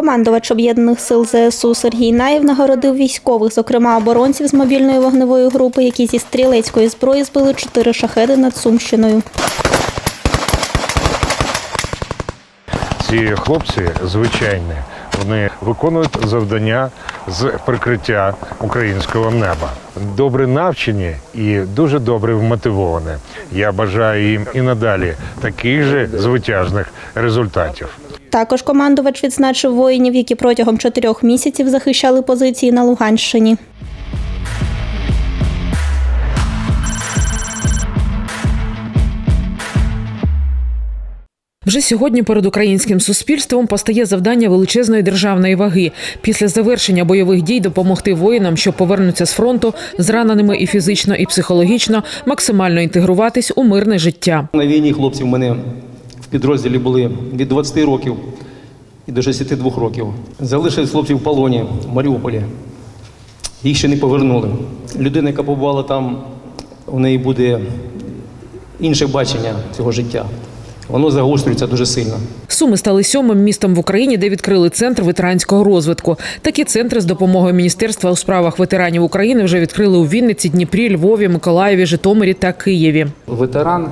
Командувач об'єднаних сил ЗСУ Сергій Наєв нагородив військових, зокрема оборонців з мобільної вогневої групи, які зі стрілецької зброї збили чотири шахеди над Сумщиною. Ці хлопці звичайні, вони виконують завдання з прикриття українського неба. Добре навчені і дуже добре вмотивовані. Я бажаю їм і надалі таких же звитяжних результатів. Також командувач відзначив воїнів, які протягом чотирьох місяців захищали позиції на Луганщині. Вже сьогодні перед українським суспільством постає завдання величезної державної ваги після завершення бойових дій допомогти воїнам, що повернуться з фронту зраненими і фізично, і психологічно, максимально інтегруватись у мирне життя. На війні хлопці в мене підрозділі були від 20 років і до 62 років. Залишились хлопці в полоні в Маріуполі. Їх ще не повернули. Людина, яка побувала там, у неї буде інше бачення цього життя. Воно загострюється дуже сильно. Суми стали сьомим містом в Україні, де відкрили центр ветеранського розвитку. Такі центри з допомогою Міністерства у справах ветеранів України вже відкрили у Вінниці, Дніпрі, Львові, Миколаєві, Житомирі та Києві. Ветеран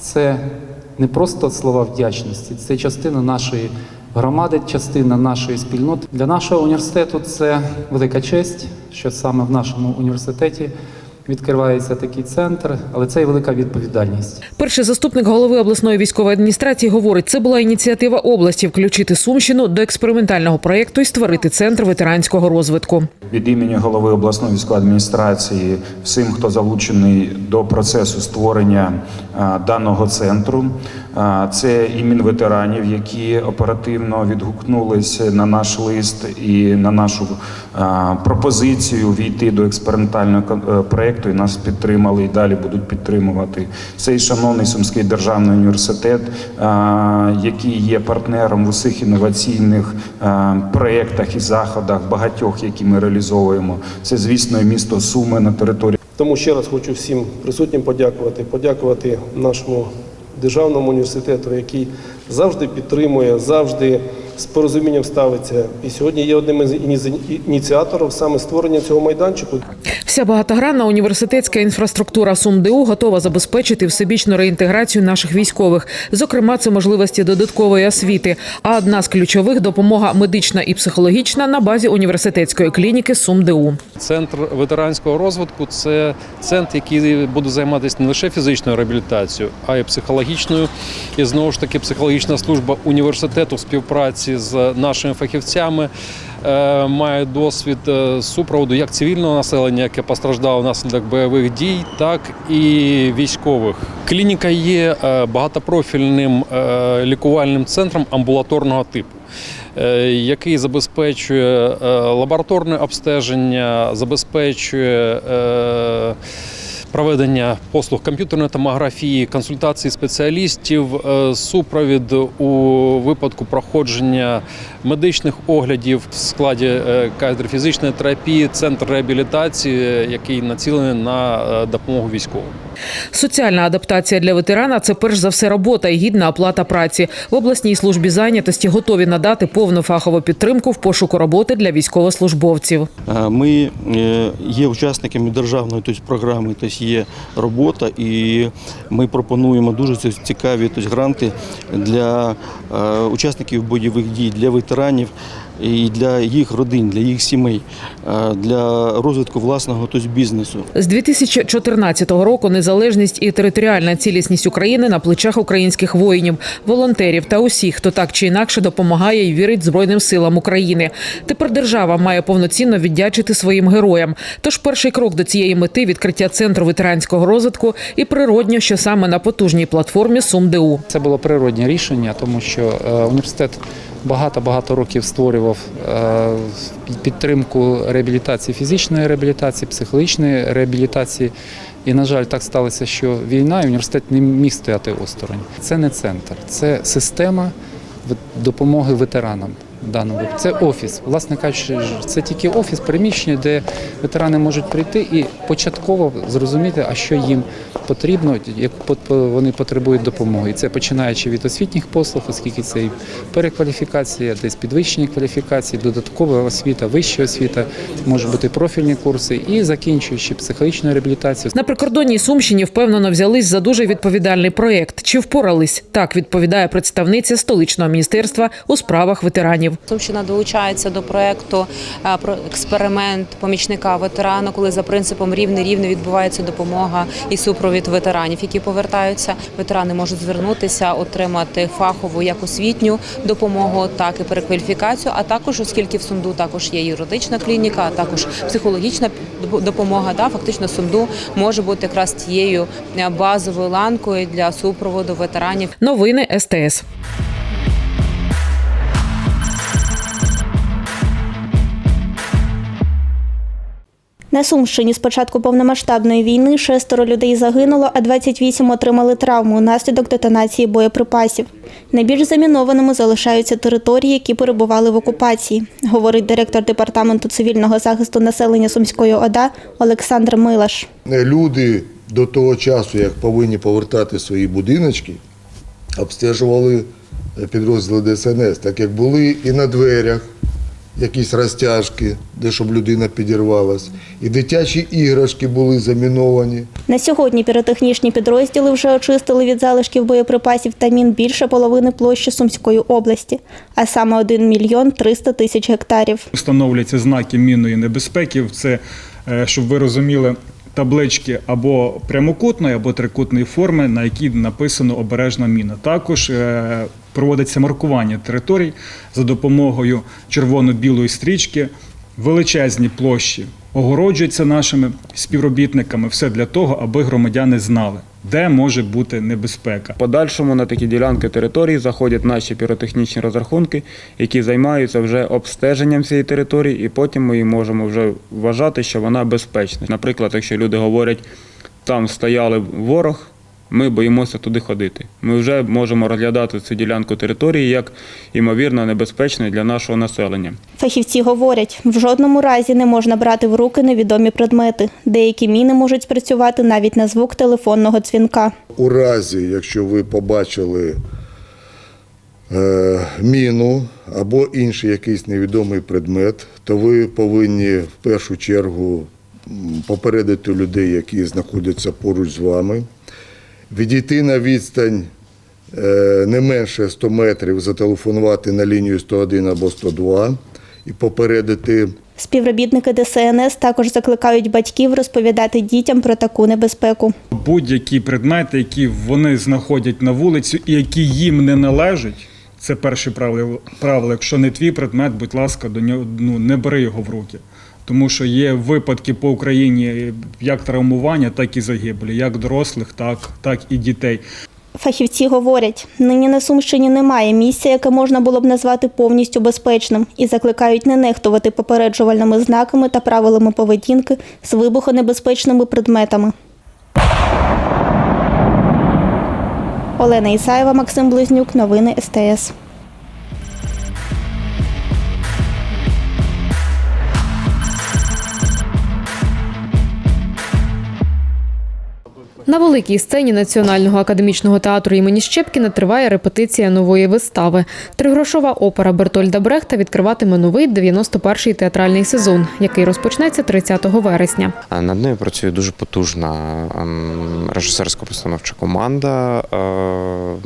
це не просто слова вдячності, це частина нашої громади, частина нашої спільноти. Для нашого університету це велика честь, що саме в нашому університеті відкривається такий центр, але це і велика відповідальність. Перший заступник голови обласної військової адміністрації говорить, це була ініціатива області включити Сумщину до експериментального проєкту і створити центр ветеранського розвитку. від імені голови обласної військової адміністрації всім, хто залучений до процесу створення даного центру. Це і мінветеранів, які оперативно відгукнулись на наш лист і на нашу пропозицію війти до експериментального е, і нас підтримали і далі будуть підтримувати. Це і шановний Сумський державний університет, який є партнером в усіх інноваційних проєктах і заходах, багатьох, які ми реалізовуємо. Це, звісно, місто Суми на території. Тому ще раз хочу всім присутнім подякувати, подякувати нашому державному університету, який завжди підтримує, завжди з порозумінням ставиться. І сьогодні є одним із ініціаторів саме створення цього майданчику. Вся багатогранна університетська інфраструктура СумДУ готова забезпечити всебічну реінтеграцію наших військових. Зокрема, це можливості додаткової освіти. А одна з ключових допомога медична і психологічна на базі університетської клініки СумДУ. Центр ветеранського розвитку це центр, який буде займатися не лише фізичною реабілітацією, а й психологічною. І знову ж таки, психологічна служба університету в співпраці з нашими фахівцями має досвід е, супроводу як цивільного населення, яке постраждало внаслідок бойових дій, так і військових. Клініка є е, багатопрофільним е, лікувальним центром амбулаторного типу е, який забезпечує е, лабораторне обстеження, забезпечує е, проведення послуг комп'ютерної томографії, консультації спеціалістів, е, супровід у випадку проходження медичних оглядів в складі е, кафедри фізичної терапії, центр реабілітації, який націлений на е, допомогу військовим. Соціальна адаптація для ветерана це перш за все робота і гідна оплата праці. В обласній службі зайнятості готові надати повну фахову підтримку в пошуку роботи для військовослужбовців. Е, Ми е, є учасниками державної тобто, програми, тобто є робота, і ми пропонуємо дуже цікаві тобто, гранти для е, учасників бойових дій, для ветеранів і для їх родин, для їх сімей, е, для розвитку власного тобто, бізнесу. З 2014 року незалежність і територіальна цілісність України на плечах українських воїнів, волонтерів та усіх, хто так чи інакше допомагає і вірить Збройним силам України. Тепер держава має повноцінно віддячити своїм героям. Тож перший крок до цієї мети відкриття центру ветеранського розвитку і природньо, що саме на потужній платформі СумДУ. Це було природне рішення, тому що е, університет багато-багато років створював е, підтримку реабілітації фізичної реабілітації, психологічної реабілітації. І, на жаль, так сталося, що війна і університет не міг стояти осторонь. Це не центр, це система допомоги ветеранам. Даному це офіс. Власне кажучи, це тільки офіс, приміщення, де ветерани можуть прийти і початково зрозуміти, а що їм потрібно, як вони потребують допомоги. І це починаючи від освітніх послуг, оскільки це і перекваліфікація, десь підвищення кваліфікації, додаткова освіта, вища освіта, можуть бути профільні курси, і закінчуючи психологічну реабілітацію. На прикордонній Сумщині впевнено взялись за дуже відповідальний проєкт. Чи впорались? Так відповідає представниця столичного міністерства у справах ветеранів. Сумщина долучається до проекту е, про експеримент помічника ветерана, коли за принципом рівне рівне відбувається допомога і супровід ветеранів, які повертаються. Ветерани можуть звернутися, отримати фахову як освітню допомогу, так і перекваліфікацію. А також, оскільки в сумду також є юридична клініка, а також психологічна допомога. Да, фактично сумду може бути якраз тією е, базовою ланкою для супроводу ветеранів. Новини СТС. На Сумщині з початку повномасштабної війни шестеро людей загинуло, а 28 отримали травму внаслідок детонації боєприпасів. Найбільш замінованими залишаються території, які перебували в окупації, говорить директор департаменту цивільного захисту населення Сумської ОДА Олександр Милаш. люди до того часу, як повинні повертати свої будиночки, обстежували підрозділи ДСНС, так як були і на дверях якісь розтяжки, де щоб людина підірвалась, і дитячі іграшки були заміновані. На сьогодні піротехнічні підрозділи вже очистили від залишків боєприпасів та мін більше половини площі Сумської області, а саме 1 мільйон 300 тисяч гектарів. Встановлюються знаки мінної небезпеки. Це, е, щоб ви розуміли, таблички або прямокутної, або трикутної форми, на якій написано обережна міна. Також е, проводиться маркування територій за допомогою червоно-білої стрічки. Величезні площі огороджуються нашими співробітниками. Все для того, аби громадяни знали, де може бути небезпека. подальшому на такі ділянки території заходять наші піротехнічні розрахунки, які займаються вже обстеженням цієї території, і потім ми можемо вже вважати, що вона безпечна. Наприклад, якщо люди говорять, там стояли ворог, ми боїмося туди ходити. Ми вже можемо розглядати цю ділянку території як імовірно небезпечною для нашого населення. Фахівці говорять, в жодному разі не можна брати в руки невідомі предмети. Деякі міни можуть спрацювати навіть на звук телефонного дзвінка. У разі, якщо ви побачили е, міну або інший якийсь невідомий предмет, то ви повинні в першу чергу попередити людей, які знаходяться поруч з вами, відійти на відстань е, не менше 100 метрів, зателефонувати на лінію 101 або 102 і попередити Співробітники ДСНС також закликають батьків розповідати дітям про таку небезпеку. Будь-які предмети, які вони знаходять на вулиці і які їм не належать. Це перше правило. правило. Якщо не твій предмет, будь ласка, до нього ну не бери його в руки. Тому що є випадки по Україні як травмування, так і загибелі, як дорослих, так, так і дітей. Фахівці говорять, нині на Сумщині немає місця, яке можна було б назвати повністю безпечним, і закликають не нехтувати попереджувальними знаками та правилами поведінки з вибухонебезпечними предметами. Олена Ісаєва, Максим Близнюк. Новини СТС. На великій сцені Національного академічного театру імені Щепкіна триває репетиція нової вистави. Тригрошова опера Бертольда Брехта відкриватиме новий 91-й театральний сезон, який розпочнеться 30 вересня. Над нею працює дуже потужна ем, режисерсько-постановча команда. Ем,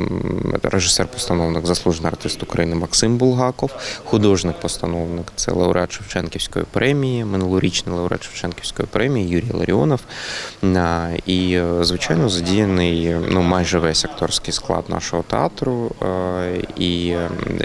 Режисер-постановник, заслужений артист України Максим Булгаков, художник-постановник це лауреат Шевченківської премії, минулорічний лауреат Шевченківської премії Юрій Ларіонов. Е, І, е, звичайно, задіяний ну майже весь акторський склад нашого театру. Е, І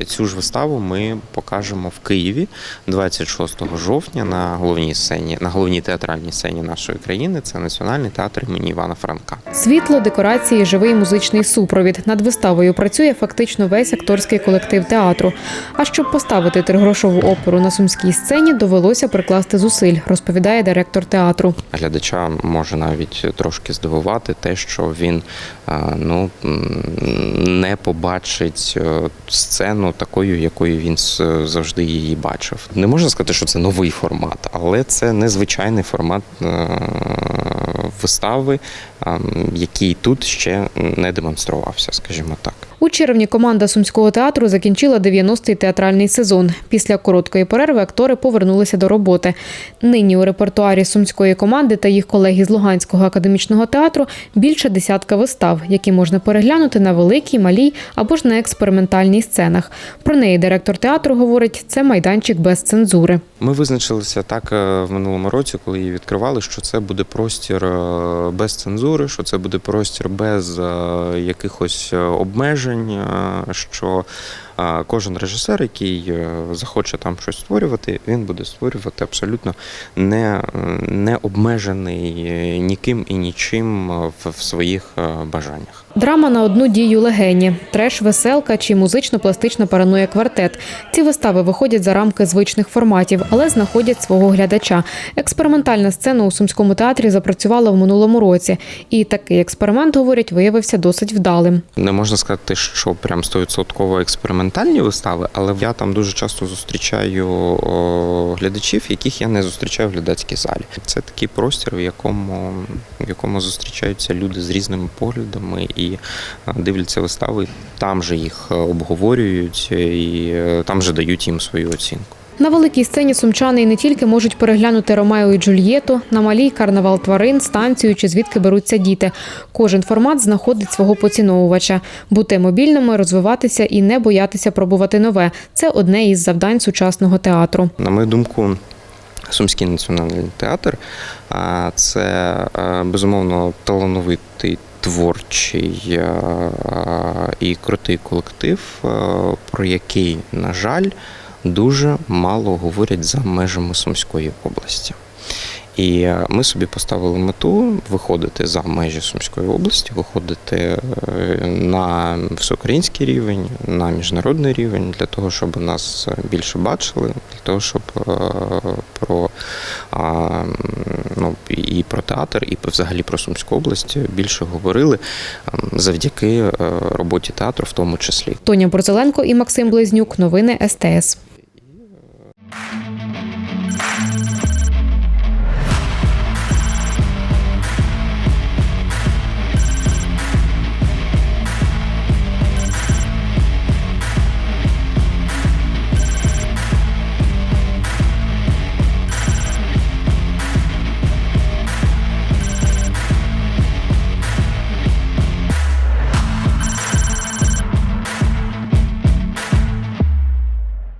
цю ж виставу ми покажемо в Києві 26 жовтня на головній сцені, на головній театральній сцені нашої країни. Це Національний театр імені Івана Франка. Світло, декорації, живий музичний супровід. Над виставою працює фактично весь акторський колектив театру. А щоб поставити тригрошову оперу на сумській сцені, довелося прикласти зусиль, розповідає директор театру. Глядача може навіть трошки здивувати те, що він ну не побачить е, сцену такою, якою він завжди її бачив. Не можна сказати, що це новий формат, але це незвичайний формат е, вистави, який тут ще не демонструвався, скажімо так. У червні команда сумського театру закінчила 90-й театральний сезон. Після короткої перерви актори повернулися до роботи. Нині у репертуарі сумської команди та їх колеги з Луганського академічного театру більше десятка вистав, які можна переглянути на великій, малій або ж на експериментальній сценах. Про неї директор театру говорить, це майданчик без цензури. Ми визначилися так е, в минулому році, коли її відкривали, що це буде простір е, без цензури, що це буде простір без е, якихось обмежень, е, що е, кожен режисер, який е, захоче там щось створювати, він буде створювати абсолютно не, не обмежений е, ніким і нічим в, в своїх е, бажаннях. Драма на одну дію легені, треш, веселка чи музично-пластична параноя квартет. Ці вистави виходять за рамки звичних форматів, але знаходять свого глядача. Експериментальна сцена у сумському театрі запрацювала в минулому році, і такий експеримент, говорять, виявився досить вдалим. Не можна сказати, що прям 100% експериментальні вистави, але я там дуже часто зустрічаю глядачів, яких я не зустрічаю в глядацькій залі. Це такий простір, в якому, в якому зустрічаються люди з різними поглядами і е, дивляться вистави. Там же їх е, обговорюють і е, там же дають їм свою оцінку. На великій сцені сумчани не тільки можуть переглянути Ромео і Джульєту, на малій карнавал тварин, станцію чи звідки беруться діти. Кожен формат знаходить свого поціновувача. Бути мобільними, розвиватися і не боятися пробувати нове це одне із завдань сучасного театру. На мою думку, Сумський національний театр це безумовно талановитий. Творчий і крутий колектив, про який, на жаль, дуже мало говорять за межами Сумської області. І е, ми собі поставили мету виходити за межі Сумської області, виходити е, на всеукраїнський рівень, на міжнародний рівень, для того, щоб нас більше бачили, для того, щоб е, про ну, і про театр, і взагалі про Сумську область більше говорили ем, завдяки роботі театру, в тому числі. Тоня Борзеленко і Максим Близнюк. Новини СТС.